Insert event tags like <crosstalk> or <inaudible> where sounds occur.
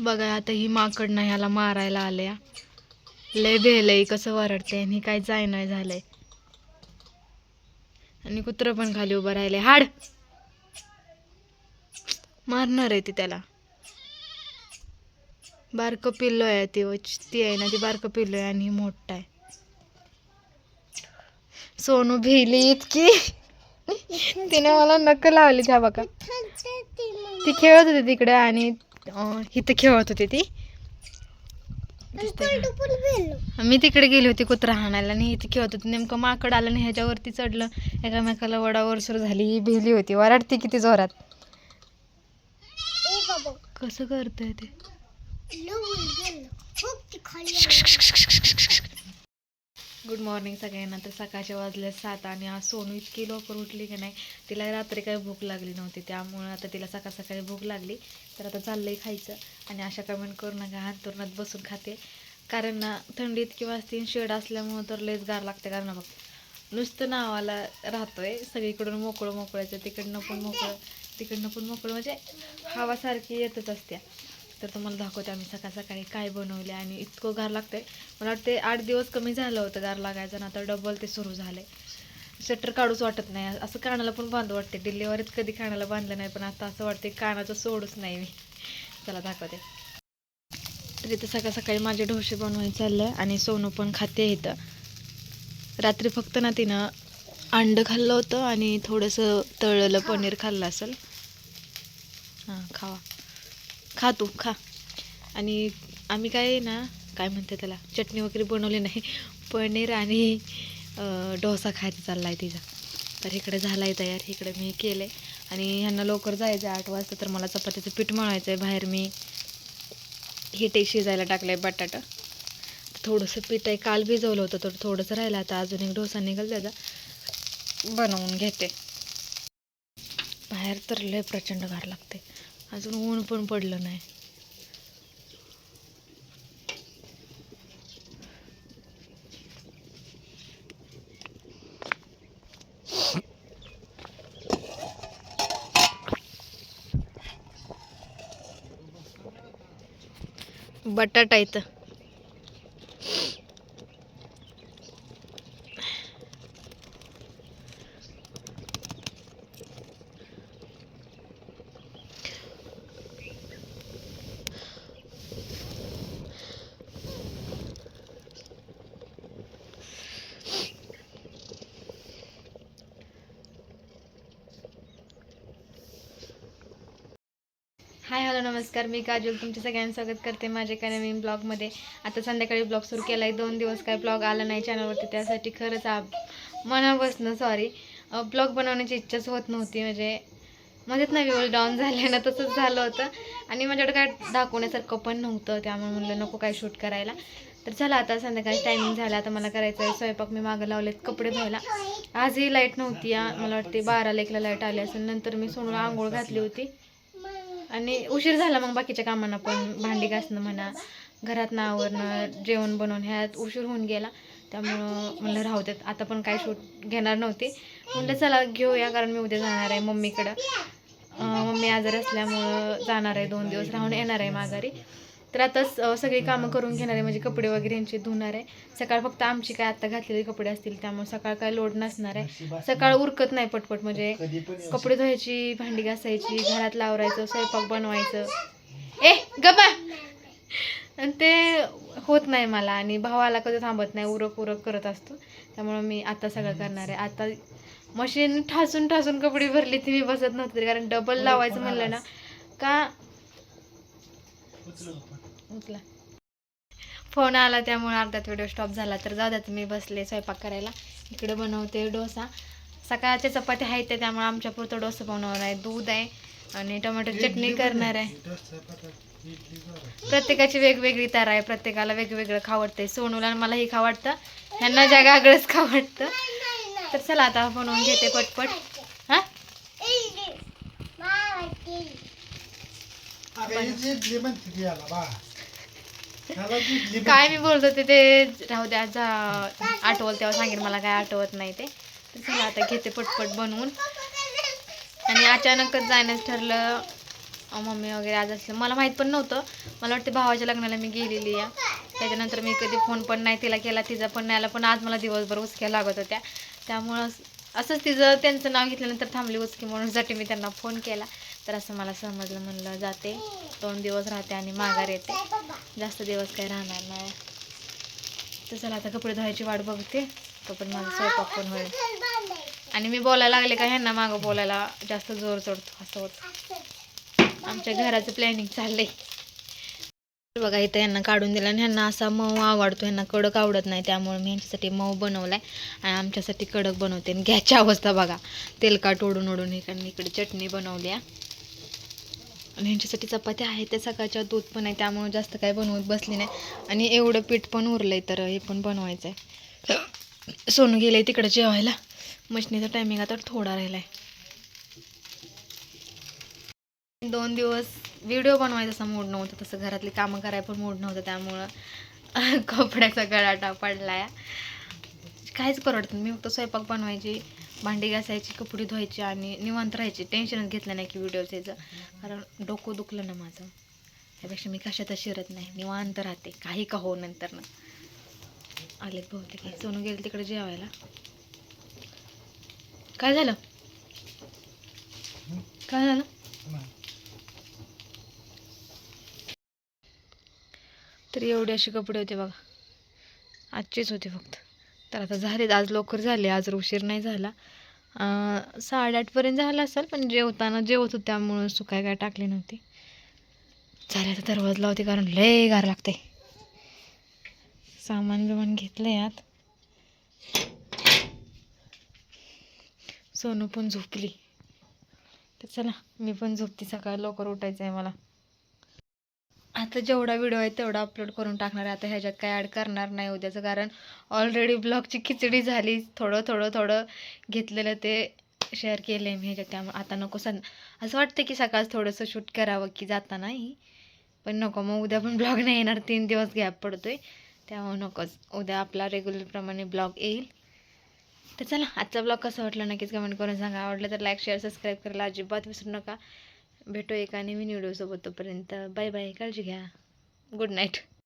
बघा आता ही माकड ना ह्याला मारायला आल्या. लय भेलय कसं वरडते आणि काय जाय नाही झालंय. आणि कुत्रं पण खाली उभं राहिले. हाड! मारणार आहे ती त्याला. बारकं पिल्लो आहे ती ती आहे ना ती बारकं पिल्लो आहे आणि ही आहे. सोनू भिली इतकी. तिने मला नक लावली त्या बघा. ती खेळत होती तिकडे आणि इथं खेळत होती ती? मी तिकडे गेली होती कुत्रा हाणायला आणि इथे खेळत होती. नेमकं माकड आलं आणि ह्याच्यावरती चढलं. एकामेकाला वडावर सुरू झाली ही भिली होती. वराडती किती जोरात. कसं करतंय ते? गुड मॉर्निंग सगळ्यांना. तर सकाळच्या वाजल्या सात आणि आज सोनू इतकी लवकर उठली की नाही तिला रात्री काही भूक लागली नव्हती. त्यामुळं आता तिला सकाळ सकाळी भूक लागली. तर आता चाललंय खायचं आणि अशा कमेंट करू नका. अंतरुणात बसून खाते. कारण ना थंडी इतकी वाजते शेड असल्यामुळं तर लयच गार लागते. कारण बघ नुसतं नावाला राहतोय. सगळीकडून मोकळं मोकळायचं तिकडनं पण मोकळं तिकडनं पण मोकळं. म्हणजे हवासारखी येतच असत्या. तर तुम्हाला दाखवते आम्ही सकाळ सकाळी काय बनवले आणि इतकं गार लागतंय. मला वाटते आठ दिवस कमी झालं होतं गार लागायचं आणि आता डबल ते सुरू झाले स्वेटर काढूच वाटत नाही. असं कानाला पण बांधू वाटते. डिलिव्हरीत कधी कानाला बांधलं नाही पण आता असं वाटते कानाचं सोडूच नाही मी. चला दाखवते. तर इथं सकाळ सकाळी माझे ढोसे बनवायचं चाललं आणि सोनू पण खाते इथं. रात्री फक्त ना तिनं अंडं खाल्लं होतं आणि थोडंसं तळलेलं पनीर खाल्लं असेल. हां खावा. खा तू खा. आणि आम्ही काय ना काय म्हणते त्याला चटणी वगैरे बनवली नाही पनीर आणि डोसा खायचा चालला आहे तिचा. तर इकडे झाला आहे तयार इकडे मी केले आणि ह्यांना लवकर जायचं आहे आठ वाजता तर मला चपातीचं पीठ मळायचं आहे बाहेर. मी हिटे शिजायला टाकलं आहे बटाटा. थोडंसं पीठ आहे काल भिजवलं होतं तर थोडंसं राहिलं. आता अजून एक डोसा निघाल त्याचा. बनवून घेते. बाहेर तर लय प्रचंड गार लागते अजून ऊन पण पडलं नाही. बटाटा इथं. हॅलो नमस्कार मी काजल. तुमच्या सगळ्यांचं स्वागत करते माझ्या एका नवीन ब्लॉगमध्ये. आता संध्याकाळी ब्लॉग सुरू केला आहे दोन दिवस काय ब्लॉग आला नाही चॅनलवरती त्यासाठी खरंच आ मनापासनं सॉरी ब्लॉग बनवण्याची इच्छाच होत नव्हती. म्हणजे मध्येच ना व्ह्यूज डाऊन झाले ना तसंच झालं होतं. आणि माझ्याकडे काय दाखवण्यासारखं पण नव्हतं त्यामुळे म्हणलं नको काय शूट करायला. तर चला आता संध्याकाळी टायमिंग झाला. आता मला करायचं आहे स्वयंपाक. मी मागं लावलेत कपडे धुवायला. आजही लाइट नव्हती मला वाटते बारा लेकला लाइट आली असेल. नंतर मी सोनूला आंघोळ घातली होती. आणि उशीर झाला मग बाकीच्या कामांना पण भांडी घासणं म्हणा घरात आवरणं जेवण बनवून ह्यात उशीर होऊन गेला. त्यामुळं म्हणलं राहू देत आता पण काय शूट घेणार नव्हते. म्हणलं चला घेऊया कारण मी उद्या जाणार आहे मम्मीकडं. मम्मी आजारी असल्यामुळं जाणार आहे दोन दिवस राहून येणार आहे माघारी. तर आता सगळी कामं करून घेणार आहे म्हणजे कपडे वगैरे यांचे धुणार आहे. सकाळ फक्त आमची काय आत्ता घातलेले कपडे असतील त्यामुळे सकाळ काय लोड नसणार आहे. सकाळ उरकत नाही पटपट म्हणजे कपडे धुवायची भांडी घासायची घरात लावरायचं स्वयंपाक बनवायचं. ए गबा आणि ते होत नाही मला आणि भावाला कधी थांबत नाही उरक उरक करत असतो. त्यामुळं मी आता सगळं करणार आहे. आता मशीन ठासून ठासून कपडे भरली ती मी बसत नव्हते कारण डबल लावायचं म्हणलं ना का उचला. फोन आला त्यामुळे अर्ध्यात व्हिडिओ स्टॉप झाला. तर जाऊ द्यात मी बसले स्वयंपाक करायला. इकडे बनवते डोसा. सकाळच्या चपात्या आहेत त्या त्यामुळे आमच्या पुरतं डोसा बनवणार आहे. दूध आहे आणि टोमॅटो चटणी करणार आहे. प्रत्येकाची वेगवेगळी तार आहे. प्रत्येकाला वेगवेगळं खावडते सोनूला आणि मलाही खावडतं ह्यांना जगा आगळंच खावडतं तर चला आता बनवून घेते पटपट. हा? काय मी बोलत होते ते राहू द्या जा आठवल तेव्हा सांगेल मला काय आठवत नाही ते. चला आता घेते पटपट बनवून. आणि अचानकच जाण्याचं ठरलं मम्मी वगैरे आज असलं. मला माहीत पण नव्हतं. मला वाटतं भावाच्या लग्नाला मी गेलेली आहे. त्याच्यानंतर मी कधी फोन पण नाही तिला केला तिचा पण नाही आला. पण आज मला दिवसभर उचक्या लागत होत्या. त्यामुळं असं- असंच तिचं त्यांचं नाव घेतल्यानंतर थांबली उचकी म्हणून साठी मी त्यांना फोन केला. तर असं मला समजलं म्हणलं जाते. दोन दिवस राहते आणि माघार येते. जास्त दिवस काही राहणार नाही. तर चला आता कपडे धुवायची वाट बघते. तोपर्यंत माझा स्वयंपाक पण होईल. आणि मी बोलायला लागले का ह्यांना मागं बोलायला जास्त जोर चढतो असं होतं. आमच्या घराचं प्लॅनिंग चाललंय. बघा इथं यांना काढून दिलं आणि ह्यांना असा मऊ आवडतो. ह्यांना कडक आवडत नाही त्यामुळे मी ह्यांच्यासाठी मऊ बनवलाय. आणि आमच्यासाठी कडक बनवते. आणि घ्यायची अवस्था बघा. तेलकाट ओढून ओढून इकडे इकडे चटणी बनवली आहे. आणि ह्यांच्यासाठी चपात्या आहेत त्या सकाळच्या दूध पण आहे त्यामुळे जास्त काही बनवत बसली नाही. आणि एवढं पीठ पण उरलं आहे तर हे पण बनवायचं आहे सोनू आहे तिकडे जेवायला. मशनीचा टायमिंग आता थोडा राहिलाय. दोन दिवस व्हिडिओ बनवायचा असा मूड नव्हता तसं घरातली कामं करायला पण मूड नव्हतं त्यामुळं <laughs> कपड्याचा गळाटा आहे काहीच करत मी फक्त स्वयंपाक बनवायची भांडी घासायची कपडे धुवायची आणि निवांत राहायची. टेन्शनच घेतलं नाही की व्हिडिओचं यायचं कारण डोकं दुखलं ना माझं. त्यापेक्षा मी कशातच शिरत नाही. निवांत राहते. काही का हो नंतर ना. आलेत बहुतेक. सोनू गेले तिकडे जेवायला. काय झालं? काय झालं? तर एवढे असे कपडे होते बघा. आजचेच होते फक्त. तर आता झालेत. आज लवकर झाले. आज उशीर नाही झाला. साडेआठपर्यंत झाला असेल पण जेवताना जेवत होते. त्यामुळं सुकाय काय टाकली नव्हती. झाले आता दरवाज लावते कारण लय गार लागते सामान बिमान घेतलं आत सोनू पण झोपली. तर चला मी पण झोपते. सकाळी लवकर उठायचं आहे मला. आता जेवढा व्हिडिओ आहे तेवढा अपलोड करून टाकणार आहे. आता ह्याच्यात काय ॲड करणार नाही उद्याचं. कारण ऑलरेडी ब्लॉगची खिचडी झाली. थोडं थोडं थोडं घेतलेलं ते शेअर केलं आहे मी ह्याच्यात. त्यामुळे आता नको सं असं वाटतं की सकाळ थोडंसं शूट करावं की जातानाही पण नको. मग उद्या पण ब्लॉग नाही येणार. तीन दिवस गॅप पडतो आहे त्यामुळे नकोच. उद्या आपला रेग्युलरप्रमाणे ब्लॉग येईल. तर चला आजचा ब्लॉग कसा वाटला नक्कीच कमेंट करून सांगा. आवडलं तर लाईक शेअर सबस्क्राईब करायला अजिबात विसरू नका. भेटू एका नवीन व्हिडिओसोबत तोपर्यंत बाय बाय काळजी घ्या. Good night